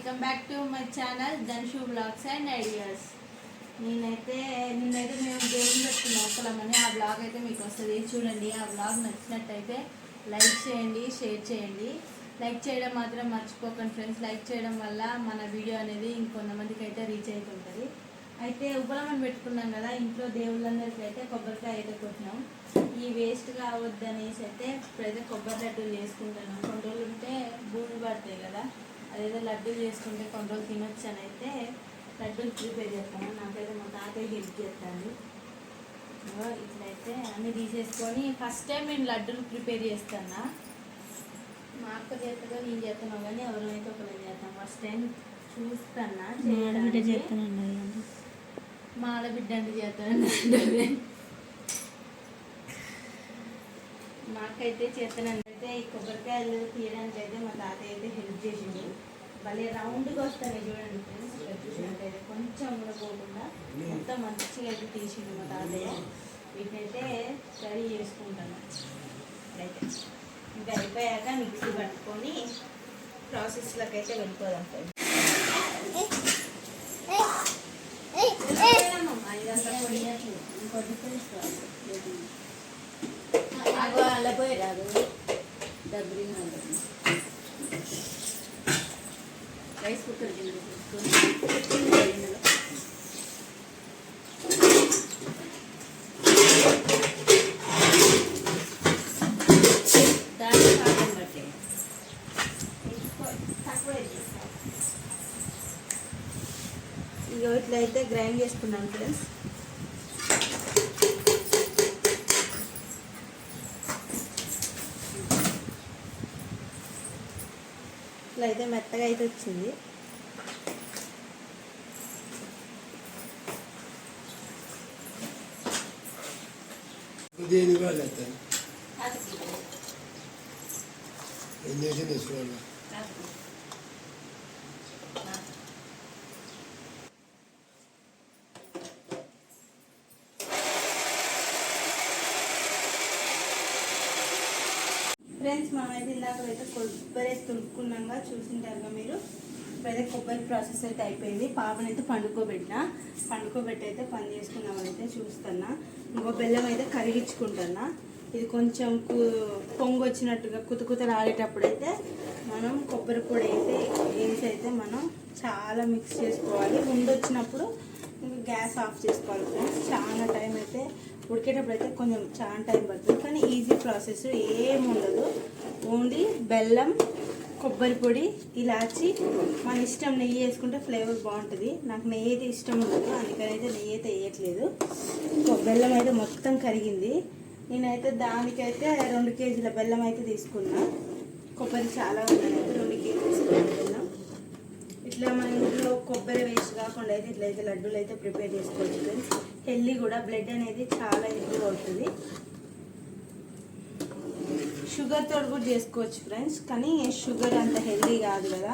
Welcome back to my channel Dhanshu blogs and ideas నేనైతే నిన్నైతే మేము దేవుని పెట్టుకున్నాం ఒకలమని ఆ బ్లాగ్ అయితే మీకు వస్తుంది. చూడండి ఆ బ్లాగ్ నచ్చినట్టయితే లైక్ చేయండి షేర్ చేయండి. లైక్ చేయడం మాత్రం మర్చిపోకండి ఫ్రెండ్స్ లైక్ చేయడం వల్ల మన వీడియో అనేది ఇంకొంతమందికి అయితే రీచ్ అవుతుంటుంది. అయితే ఉపలమని పెట్టుకున్నాం కదా ఇంట్లో దేవుళ్ళందరికీ అయితే కొబ్బరికాయ అయితే కొట్టినాం. ఈ వేస్ట్ కావద్దనేసి అయితే ఇప్పుడైతే కొబ్బరి లడ్డూలు చేసుకుంటున్నాం. కొన్ని రోజులు ఉంటే భూమి పడతాయి కదా. అదేదో లడ్డూలు చేసుకుంటే కొన్ని రోజులు తినొచ్చు అని అయితే లడ్డూలు ప్రిపేర్ చేస్తాను. నాకైతే మా తాతయ్య హెల్ప్ చేస్తాను ఇట్లయితే అన్నీ తీసేసుకొని ఫస్ట్ టైం నేను లడ్డూలు ప్రిపేర్ చేస్తాను. మా అక్క చేస్తుందో నేను చేస్తాను కానీ ఎవరైతే ఒకరు చేస్తాను. ఫస్ట్ టైం చూస్తానా మా ఆడబిడ్డ అంటే చేస్తాను. మాకైతే చేస్తానంటే ఈ కొబ్బరికాయలు తీయడానికి అయితే మా తాతయ్య అయితే హెల్ప్ చేసిండు భలే రౌండ్గా వస్తాయి చూడండి ఫ్రెండ్స్ ఇక్కడ చూసినట్టయితే కొంచెం కూడా పోకుండా మొత్తం మంచిగా అయితే తీసిండు మా తాతయ్య వీటినైతే రెడీ చేసుకుంటాను అయితే ఇంకా అయిపోయాక మిక్సీ పట్టుకొని ప్రాసెస్లోకి అయితే వెళ్ళిపోదాం ఫ్రెండ్స్ ఇంకోటి తెలుసుకోవాలి అలా పోయి రాదు డబ్బులు రైస్ కుక్కర్ కింద తీసుకొని దాని పాకం బట్టి ఇట్లా అయితే గ్రైండ్ చేసుకున్నాను ఫ్రెండ్స్. ఇట్లా అయితే మెత్తగా అయితే వచ్చింది. దేని వాళ్ళు వస్తారు ఇంజక్షన్ తీసుకోవాలి మనమైతే అయితే కొబ్బరి తుడుక్కున్నాగా చూసింటారుగా మీరు. ఇప్పుడైతే కొబ్బరి ప్రాసెస్ అయితే అయిపోయింది. పాపనైతే పండుకోబెట్టిన. పండుకోబెట్టి అయితే పని చేసుకున్నామనైతే అయితే చూస్తున్నా. ఇంకో బెల్లం అయితే కరిగించుకుంటున్నా. ఇది కొంచెం కు పొంగు వచ్చినట్టుగా కుత కుత రాలేటప్పుడైతే అయితే మనం కొబ్బరి పొడి అయితే వేసి అయితే మనం చాలా మిక్స్ చేసుకోవాలి. ఉండొచ్చినప్పుడు వచ్చినప్పుడు గ్యాస్ ఆఫ్ చేసుకోవాలి ఫ్రెండ్స్. చాలా టైం అయితే ఉడికేటప్పుడు అయితే కొంచెం చాలా టైం పడుతుంది. కానీ ఈజీ ప్రాసెస్ ఏమి ఉండదు ఓన్లీ బెల్లం కొబ్బరి పొడి ఇలాచి. మన ఇష్టం నెయ్యి వేసుకుంటే ఫ్లేవర్ బాగుంటుంది. నాకు నెయ్యి అయితే ఇష్టం ఉండదు. అందుకని అయితే నెయ్యి అయితే వేయట్లేదు బెల్లం అయితే మొత్తం కరిగింది. నేనైతే దానికైతే రెండు కేజీల బెల్లం అయితే తీసుకున్నా. కొబ్బరి చాలా ఉన్నాయి. రెండు కేజీలు తీసుకున్నాను బెల్లం ఇట్లా మన ఇంట్లో కొబ్బరి వేస్ట్ కాకుండా అయితే ఇట్లయితే లడ్డూలు అయితే ప్రిపేర్ చేసుకోవచ్చు ఫ్రెండ్స్. హెల్దీ కూడా. బ్లడ్ అనేది చాలా ఇంప్రూవ్ అవుతుంది షుగర్ తోడు కూడా చేసుకోవచ్చు ఫ్రెండ్స్ కానీ షుగర్ అంత హెల్దీ కాదు కదా.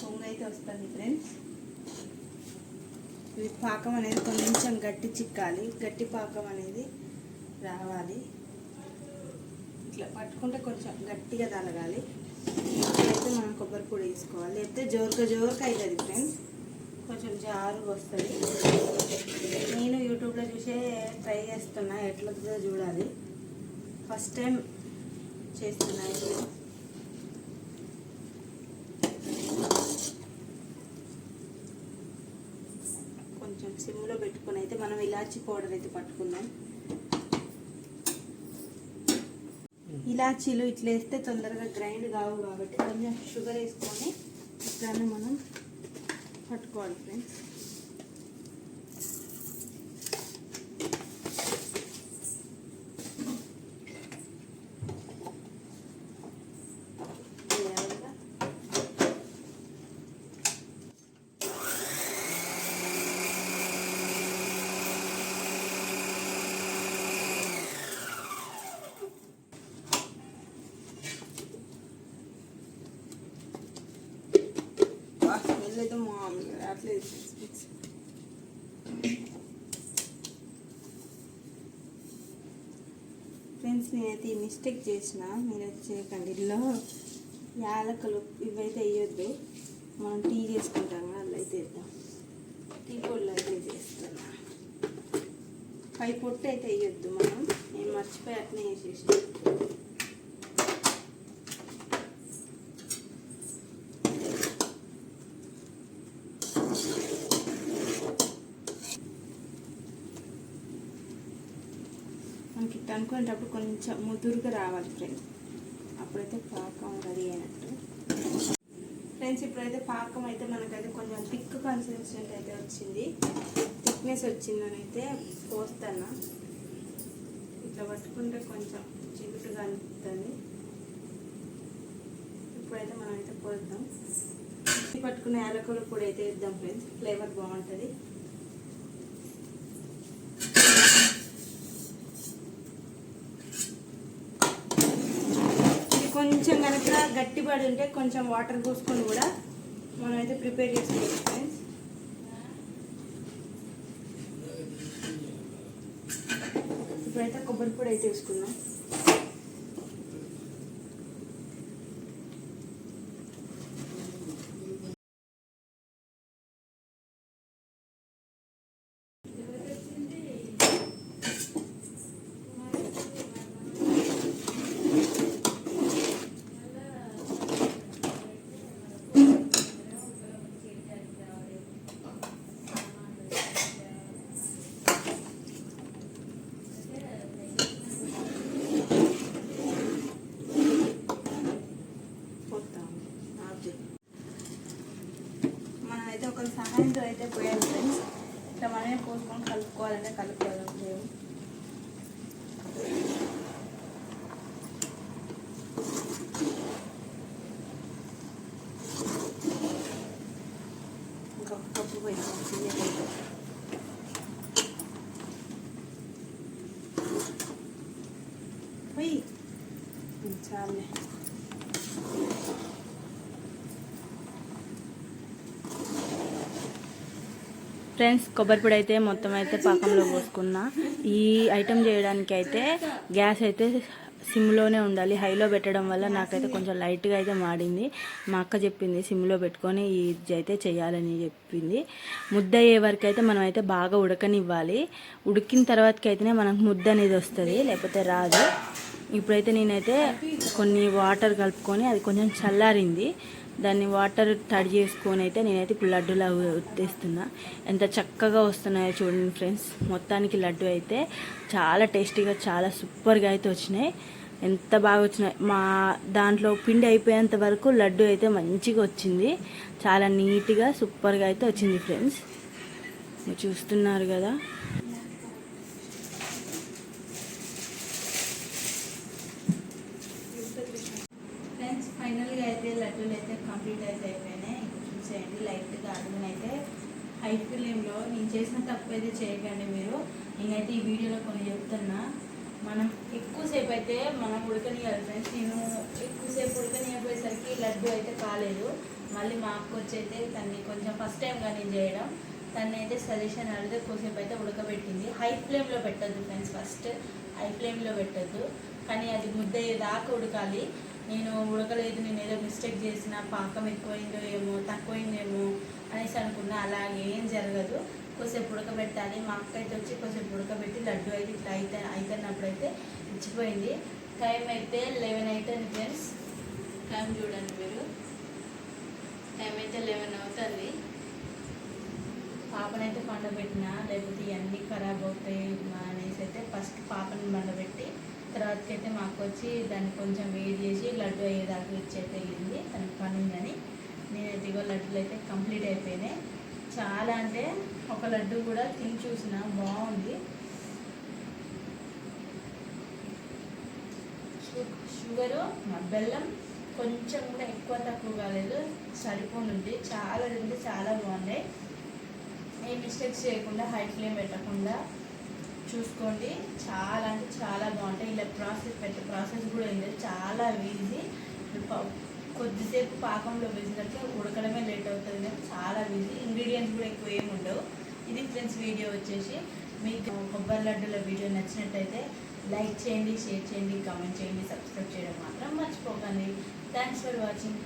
పొంగు అయితే వస్తుంది ఫ్రెండ్స్. ఇది పాకం అనేది కొంచెం గట్టి చిక్కాలి గట్టి పాకం అనేది రావాలి. ఇట్లా పట్టుకుంటే కొంచెం గట్టిగా తలగాలి. అయితే మనం కొబ్బరి పొడి వేసుకోవాలి. లేకపోతే జోరుగా జోరుగా అవుతుంది ఫ్రెండ్స్. కొంచెం జారు వస్తుంది. నేను యూట్యూబ్లో చూసే ట్రై చేస్తున్నా ఎట్లా చూడాలి. ఫస్ట్ టైం చేస్తున్నా ఇది. కొంచెం సిమ్లో పెట్టుకుని అయితే మనం ఇలాచి పౌడర్ అయితే పట్టుకుందాం. ఇలాచీలు ఇట్లా వేస్తే తొందరగా గ్రైండ్ కావు కాబట్టి కొంచెం షుగర్ వేసుకొని ఇట్లానే మనం పట్టుకోవాలి ఫ్రెండ్స్ వేయాలిగా. స్మెల్ అయితే మామూలుగా రావట్లేదు ఫ్రెండ్స్ నేనైతే ఈ మిస్టేక్ చేసిన. మీరైతే చేయకండి. ఇందులో యాలకులు ఇవైతే వేయొద్దు. మనం టీ చేసుకుంటాం కదా అలా అయితే వేద్దాం. టీ పొడిలో అయితే చేస్తున్నా పై పొట్టు అయితే వేయొద్దు మనం. నేను మర్చిపోయి అట్నే వేసేసి మనకి ఇట్లా కొంచెం ముదురుగా రావాలి ఫ్రెండ్స్ అప్పుడైతే పాకం రెడీ అయినట్టు. ఫ్రెండ్స్ ఇప్పుడైతే పాకం అయితే మనకైతే కొంచెం థిక్ కన్సిస్టెంట్ అయితే వచ్చింది. థిక్నెస్ వచ్చిందని అయితే పోస్తాను ఇట్లా పట్టుకుంటే కొంచెం చిగుటుగా అనిపిస్తుంది ఇప్పుడైతే మనం అయితే పోద్దాం పట్టుకున్న యాలకులు కూడా అయితే ఇద్దాం ఫ్రెండ్స్ ఫ్లేవర్ బాగుంటుంది ఇది కొంచెం కనుక గట్టిపడి ఉంటే కొంచెం వాటర్ పోసుకొని కూడా మనం అయితే ప్రిపేర్ చేసుకోవచ్చు ఫ్రెండ్స్ ఇప్పుడైతే కొబ్బరి పొడి అయితే వేసుకున్నాం పోతాం ఆబ్జెక్ట్ మనం అయితే ఒక సహాయంతో అయితే పోయాలి ఫ్రెండ్స్ ఇట్లా మనమే పోసుకొని కలుపుకోవాలంటే కలుపుకోవాలి లేవు ఇంకొక కప్పు పోయిస్తాం చిన్నకైతే పోయి చాలే ఫ్రెండ్స్ కొబ్బరి పొడి అయితే మొత్తం అయితే పాకంలో పోసుకున్నా. ఈ ఐటెం చేయడానికి అయితే గ్యాస్ అయితే సిమ్లోనే ఉండాలి. హైలో పెట్టడం వల్ల నాకైతే కొంచెం లైట్గా అయితే మాడింది. మా అక్క చెప్పింది సిమ్లో పెట్టుకొని ఇది అయితే చేయాలని చెప్పింది. ముద్ద అయ్యే వరకు అయితే మనం అయితే బాగా ఉడకనివ్వాలి. ఉడికిన తర్వాతకి అయితేనే మనకు ముద్ద అనేది వస్తుంది లేకపోతే రాదు. ఇప్పుడైతే నేనైతే కొన్ని వాటర్ కలుపుకొని అది కొంచెం చల్లారింది. దాన్ని వాటర్ తడి చేసుకొని అయితే నేనైతే ఇప్పుడు లడ్డూలా ఉత్తేస్తున్నా. ఎంత చక్కగా వస్తున్నాయో చూడండి ఫ్రెండ్స్ మొత్తానికి లడ్డు అయితే చాలా టేస్టీగా చాలా సూపర్గా అయితే వచ్చినాయి. ఎంత బాగా వచ్చినాయి. మా దాంట్లో పిండి అయిపోయేంత వరకు లడ్డు అయితే మంచిగా వచ్చింది. చాలా నీట్గా సూపర్గా అయితే వచ్చింది ఫ్రెండ్స్ చూస్తున్నారు కదా ఫ్రెండ్స్ ఫైనల్గా అయితే లడ్డూలు అయితే కంప్లీట్ అయితే అయిపోయినాయి. ఇక్కడ చూసేయండి. లైట్గా అయితే హై ఫ్లేమ్లో నేను చేసిన తప్పు అయితే చేయకండి మీరు. నేనైతే ఈ వీడియోలో కొన్ని చెప్తున్నా. మనం ఎక్కువసేపు అయితే మనం ఉడకనియాలి ఫ్రెండ్స్ నేను ఎక్కువసేపు ఉడకనియపోయేసరికి లడ్డు అయితే కాలేదు. మళ్ళీ మా అక్క వచ్చి అయితే తన్ని కొంచెం ఫస్ట్ టైంగా నేను చేయడం. తన్ని అయితే సజెషన్ అడిగితే ఎక్కువసేపు అయితే ఉడకబెట్టింది. హై ఫ్లేమ్లో పెట్టద్దు ఫ్రెండ్స్ ఫస్ట్ హై ఫ్లేమ్లో పెట్టద్దు. కానీ అది ముద్ద దాకా ఉడకాలి. నేను ఉడకలేదు నేను ఏదో మిస్టేక్ చేసిన పాకం ఎక్కువైందో ఏమో తక్కువైందేమో అనేసి అనుకున్నా. అలాగే ఏం జరగదు. కొద్దిసేపు ఉడకబెట్టాలి. మా అక్క అయితే వచ్చి కొద్దిసేపు ఉడకబెట్టి లడ్డు అయితే ఇట్లా అయితే అవుతున్నప్పుడు అయితే ఇచ్చిపోయింది. టైం అయితే లెవెన్ అవుతుంది ఫ్రెండ్స్ టైం చూడండి మీరు. టైం అయితే లెవెన్ అవుతుంది. పాపనైతే పండబెట్టిన లేకపోతే ఇవన్నీ ఖరాబ్ అవుతాయి అనేసి అయితే ఫస్ట్ పాపని పండబెట్టి తర్వాతకి అయితే మాకు వచ్చి దాన్ని కొంచెం వేడి చేసి లడ్డు అయ్యేదాకా ఇచ్చి అయితే వెళ్ళింది తనకి పని ఉందని. నేనైతే ఇగో లడ్డులు అయితే కంప్లీట్ అయిపోయినాయి. చాలా అంటే ఒక లడ్డు కూడా తిని చూసిన బాగుంది. షు- షుగరు బెల్లం కొంచెం కూడా ఎక్కువ తక్కువ కాలేదు. సరిపోనుంది. చాలా అంటే చాలా బాగున్నాయి. ఏ మిస్టేక్స్ చేయకుండా హై ఫ్లేమ్ పెట్టకుండా చూసుకోండి. చాలా అంటే చాలా బాగుంటాయి. ఇలా ప్రాసెస్ పెట్టే ప్రాసెస్ కూడా ఏం లేదు. చాలా ఈజీ కొద్దిసేపు పాకంలో వేసినట్టు ఉడకడమే లేట్ అవుతుంది. కానీ చాలా ఈజీ ఇంగ్రీడియంట్స్ కూడా ఎక్కువ ఏమి ఉండవు. ఇది ఫ్రెండ్స్ వీడియో వచ్చేసి. మీకు కొబ్బరి లడ్డూల వీడియో నచ్చినట్టయితే లైక్ చేయండి షేర్ చేయండి కామెంట్ చేయండి సబ్స్క్రైబ్ చేయడం మాత్రం మర్చిపోకండి. Thanks for watching